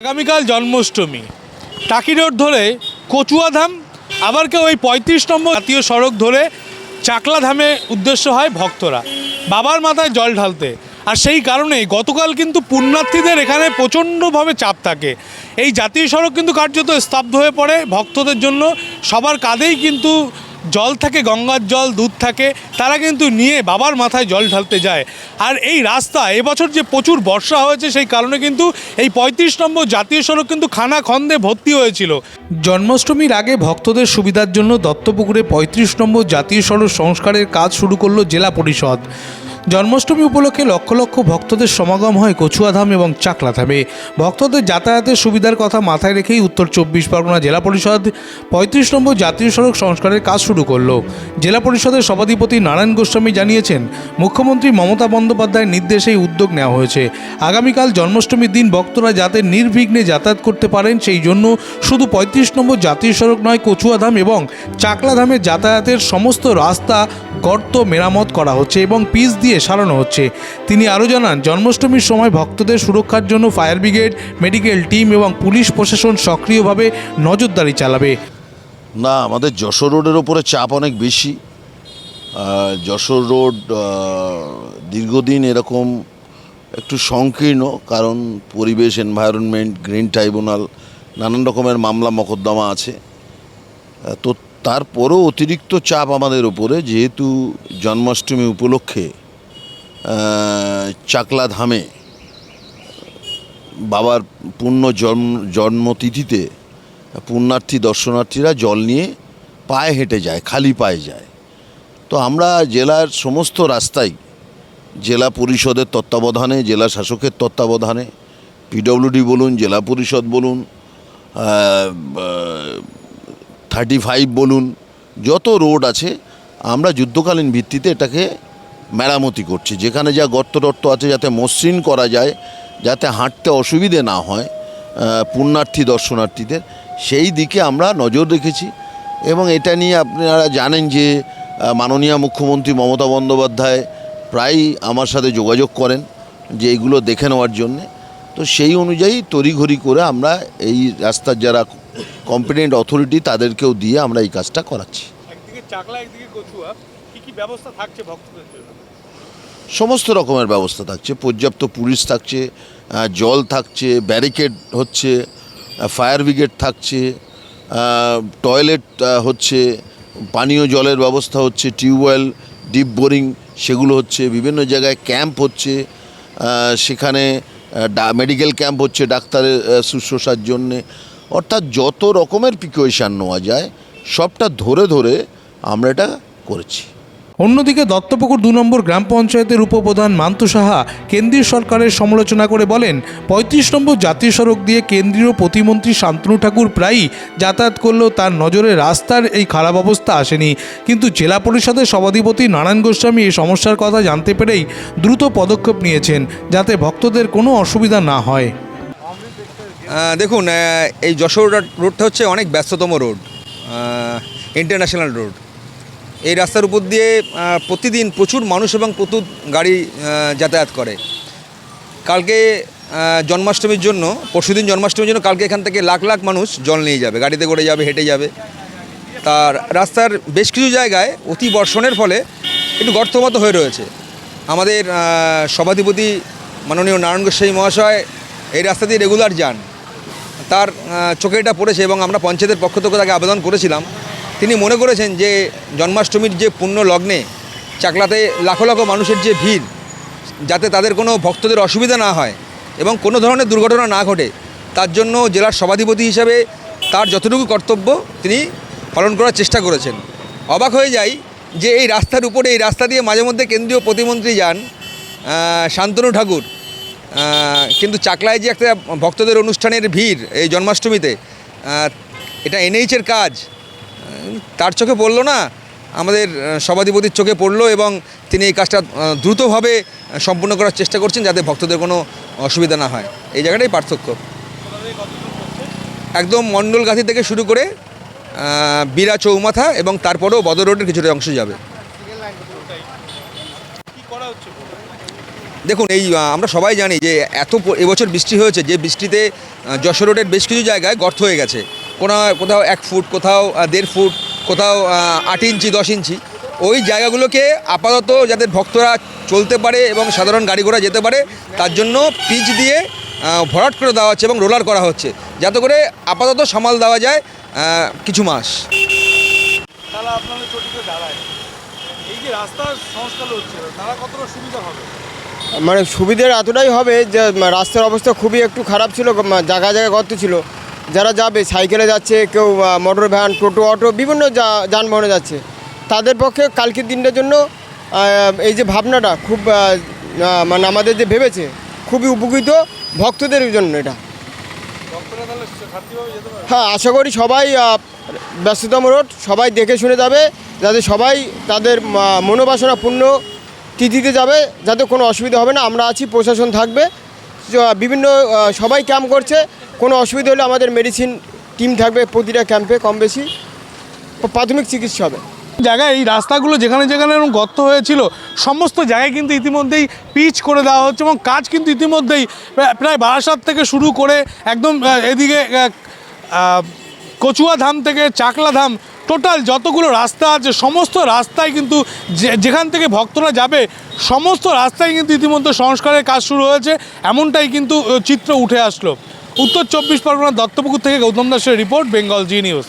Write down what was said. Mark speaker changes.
Speaker 1: আগামীকাল জন্মাষ্টমী। টাকি রোড ধরে কচুয়াধাম, আবার কেউ ওই পঁয়ত্রিশ নম্বর জাতীয় সড়ক ধরে চাকলা ধামে উদ্দেশ্য হয় ভক্তরা। বাবার মাথায় জল ঢালতে। আর সেই কারণেই গতকাল কিন্তু পুণ্যার্থীদের এখানে প্রচণ্ডভাবে চাপ থাকে। এই জাতীয় সড়ক কিন্তু কার্যত স্তব্ধ হয়ে পড়ে ভক্তদের জন্য। সবার কাঁধেই কিন্তু জল থাকে, গঙ্গার জল, দুধ থাকে, তারা কিন্তু নিয়ে বাবার মাথায় জল ঢালতে যায়। আর এই রাস্তা, এবছর যে প্রচুর বর্ষা হয়েছে, সেই কারণে কিন্তু এই পঁয়ত্রিশ নম্বর জাতীয় সড়ক কিন্তু খানা খন্দে ভর্তি হয়েছিল। জন্মাষ্টমীর আগে ভক্তদের সুবিধার জন্য দত্তপুকুরে পঁয়ত্রিশ নম্বর জাতীয় সড়ক সংস্কারের কাজ শুরু করল জেলা পরিষদ। জন্মাষ্টমী উপলক্ষে লক্ষ লক্ষ ভক্তদের সমাগম হয় কচুয়াধাম এবং চাকলাধামে। ভক্তদের যাতায়াতের সুবিধার কথা মাথায় রেখেই উত্তর চব্বিশ পরগনা জেলা পরিষদ পঁয়ত্রিশ নম্বর জাতীয় সড়ক সংস্কারের কাজ শুরু করল। জেলা পরিষদের সভাধিপতি নারায়ণ গোস্বামী জানিয়েছেন, মুখ্যমন্ত্রী মমতা বন্দ্যোপাধ্যায়ের নির্দেশে এই উদ্যোগ নেওয়া হয়েছে। আগামীকাল জন্মাষ্টমীর দিন ভক্তরা যাতে নির্বিঘ্নে যাতায়াত করতে পারেন, সেই জন্য শুধু পঁয়ত্রিশ নম্বর জাতীয় সড়ক নয়, কচুয়াধাম এবং চাকলাধামের যাতায়াতের সমস্ত রাস্তা গর্ত মেরামত করা হচ্ছে এবং পিচ দিয়ে সারানো হচ্ছে। তিনি আরও জানান, জন্মাষ্টমীর সময় ভক্তদের সুরক্ষার জন্য ফায়ার ব্রিগেড, মেডিকেল টিম এবং পুলিশ প্রশাসন সক্রিয়ভাবে নজরদারি চালাবে।
Speaker 2: না, আমাদের যশোর রোডের ওপরে চাপ অনেক বেশি। যশোর রোড দীর্ঘদিন এরকম একটু সংকীর্ণ, কারণ পরিবেশ এনভায়রনমেন্ট গ্রিন ট্রাইব্যুনাল নানান রকমের মামলা, মকদ্দমা আছে। তো তারপরও অতিরিক্ত চাপ আমাদের উপরে যেহেতু জন্মাষ্টমী উপলক্ষে চাকলা ধামে বাবার পূর্ণ জন্ম, জন্মতিথিতে পুণ্যার্থী, দর্শনার্থীরা জল নিয়ে পায়ে হেঁটে যায়, খালি পায়ে যায়। তো আমরা জেলার সমস্ত রাস্তায়, জেলা পরিষদের তত্ত্বাবধানে, জেলা শাসকের তত্ত্বাবধানে পিডব্লিউডি বলুন, জেলা পরিষদ বলুন থার্টি ফাইভ বলুন, যত রোড আছে, আমরা যুদ্ধকালীন ভিত্তিতে এটাকে মেরামতি করছি। যেখানে যা গর্ত টর্ত আছে যাতে মসৃণ করা যায়, যাতে হাঁটতে অসুবিধে না হয় পুণ্যার্থী, দর্শনার্থীদের, সেই দিকে আমরা নজর রেখেছি। এবং এটা নিয়ে আপনারা জানেন যে মাননীয় মুখ্যমন্ত্রী মমতা বন্দ্যোপাধ্যায় প্রায়ই আমার সাথে যোগাযোগ করেন যে এইগুলো দেখে নেওয়ার জন্যে। তো সেই অনুযায়ী তড়িঘড়ি করে আমরা এই রাস্তার যারা কম্পিটেন্ট অথরিটি তাদেরকেও দিয়ে আমরা এই কাজটা করাচ্ছি।
Speaker 1: চাকলা, একদিকে কচুয়া। ব্যবস্থা থাকছে ভক্তদের
Speaker 2: সমস্ত রকমের ব্যবস্থা থাকছে। পর্যাপ্ত পুলিশ থাকছে জল থাকছে, ব্যারিকেড হচ্ছে ফায়ার ব্রিগেড থাকছে টয়লেট হচ্ছে, পানীয় জলের ব্যবস্থা হচ্ছে টিউবওয়েল ডিপ বোরিং সেগুলো হচ্ছে, বিভিন্ন জায়গায় ক্যাম্প হচ্ছে সেখানে মেডিকেল ক্যাম্প হচ্ছে ডাক্তারের শুশ্রূষার জন্যে। অর্থাৎ যত রকমের প্রিকশন নেওয়া যায়, সবটা ধরে ধরে আমরা এটা করেছি।
Speaker 1: অন্যদিকে দত্তপুকুর দু নম্বর গ্রাম পঞ্চায়েতের উপপ্রধান মান্তু সাহা কেন্দ্রীয় সরকারের সমালোচনা করে বলেন, পঁয়ত্রিশ নম্বর জাতীয় সড়ক দিয়ে কেন্দ্রীয় প্রতিমন্ত্রী শান্তনু ঠাকুর প্রায়ই যাতায়াত করলেও তার নজরে রাস্তার এই খারাপ অবস্থা আসেনি। কিন্তু জেলা পরিষদের সভাধিপতি নারায়ণ গোস্বামী এই সমস্যার কথা জানতে পেরেই দ্রুত পদক্ষেপ নিয়েছেন যাতে ভক্তদের কোনো অসুবিধা না হয়।
Speaker 3: দেখুন এই যশোর রোড- রোডটা হচ্ছে অনেক ব্যস্ততম রোড ইন্টারন্যাশনাল রোড। এই রাস্তার উপর দিয়ে প্রতিদিন প্রচুর মানুষ এবং প্রচুর গাড়ি যাতায়াত করে। কালকে জন্মাষ্টমীর জন্য, পরশুদিন জন্মাষ্টমীর জন্য কালকে এখান থেকে লাখ লাখ মানুষ জল নিয়ে যাবে, গাড়িতে করে যাবে, হেঁটে যাবে। তার রাস্তার বেশ কিছু জায়গায় অতি বর্ষণের ফলে একটু গর্তমতো হয়ে রয়েছে। আমাদের সভাধিপতি মাননীয় নারায়ণ গোস্বামী মহাশয় এই রাস্তা দিয়ে রেগুলার যান। তার চোখে এটা পড়েছে এবং আমরা পঞ্চায়েতের পক্ষ থেকে তাকে আবেদন করেছিলাম। তিনি মনে করেছেন যে জন্মাষ্টমীর যে পুণ্য লগ্নে চাকলাতে লাখো লাখো মানুষের যে ভিড়, যাতে তাদের কোনো ভক্তদের অসুবিধা না হয় এবং কোনো ধরনের দুর্ঘটনা না ঘটে, তার জন্য জেলার সভাধিপতি হিসাবে তার যতটুকু কর্তব্য তিনি পালন করার চেষ্টা করেছেন। অবাক হয়ে যাই যে এই রাস্তার উপরে, এই রাস্তা দিয়ে মাঝে মধ্যে কেন্দ্রীয় প্রতিমন্ত্রী যান শান্তনু ঠাকুর। কিন্তু চাকলায় যে একটা ভক্তদের অনুষ্ঠানের ভিড় এই জন্মাষ্টমীতে এটা এনএইচের কাজ। তার চোখে পড়ল না, আমাদের সভাধিপতির চোখে পড়ল এবং তিনি এই কাজটা দ্রুতভাবে সম্পূর্ণ করার চেষ্টা করছেন যাতে ভক্তদের কোনো অসুবিধা না হয়। এই জায়গাটাই পার্থক্য। একদম মণ্ডলগাথি থেকে শুরু করে বীরা চৌমাথা এবং তারপরেও বদর রোডের কিছুটা অংশ যাবে। দেখুন, এই আমরা সবাই জানি যে এত এবছর বৃষ্টি হয়েছে, যে বৃষ্টিতে যশোর রোডের বেশ কিছু জায়গায় গর্ত হয়ে গেছে। কোনো কোথাও এক ফুট কোথাও দেড় ফুট কোথাও আট ইঞ্চি দশ ইঞ্চি। ওই জায়গাগুলোকে আপাতত যাতে ভক্তরা চলতে পারে এবং সাধারণ গাড়ি ঘোড়া যেতে পারে তার জন্য পিচ দিয়ে ভরাট করে দেওয়া হচ্ছে এবং রোলার করা হচ্ছে। যাতে করে আপাতত সামাল দেওয়া যায় কিছু মাস।
Speaker 1: তাহলে আপনাদের চটিতে দাঁড়ায়। এই যে রাস্তার সংস্কার হচ্ছে তারা কতটা সুবিধা হবে
Speaker 4: মানে সুবিধার এতটাই হবে যে রাস্তার অবস্থা খুবই একটু খারাপ ছিল উম, জায়গায় জায়গায় গর্ত ছিল। যারা যাবে সাইকেলে যাচ্ছে কেউ মোটর ভ্যান টোটো অটো বিভিন্ন যা- যানবাহনে যাচ্ছে তাদের পক্ষে কালকের দিনটার জন্য এই যে ভাবনাটা খুব মানে আমাদের যে ভেবেছে খুবই উপকৃত ভক্তদের জন্য এটা। হ্যাঁ আশা করি সবাই ব্যস্ততম রোড সবাই দেখে শুনে যাবে যাতে সবাই তাদের মনোবাসনা পূর্ণ তিথিতে যাবে যাতে কোনো অসুবিধা হবে না। আমরা আছি প্রশাসন থাকবে বিভিন্ন সবাই ক্যাম্প করছে কোনো অসুবিধা হলে আমাদের মেডিসিন টিম থাকবে প্রতিটা ক্যাম্পে কম বেশি। প্রাথমিক চিকিৎসা হবে।
Speaker 1: জায়গায় এই রাস্তাগুলো যেখানে যেখানে এরকম গর্ত হয়েছিল, সমস্ত জায়গায় কিন্তু ইতিমধ্যেই পিচ করে দেওয়া হচ্ছে এবং কাজ কিন্তু ইতিমধ্যেই প্রায়- বারাসাত থেকে শুরু করে একদম এদিকে কচুয়া ধাম থেকে চাকলা ধাম টোটাল যতগুলো রাস্তা আছে, সমস্ত রাস্তায় কিন্তু যেখান থেকে ভক্তরা যাবে, সমস্ত রাস্তায় কিন্তু ইতিমধ্যে সংস্কারের কাজ শুরু হয়েছে। এমনটাই কিন্তু চিত্র উঠে আসলো। উত্তর চব্বিশ পরগনা দত্তপুকুর থেকে গৌতম দাসের রিপোর্ট বেঙ্গল জি নিউজ।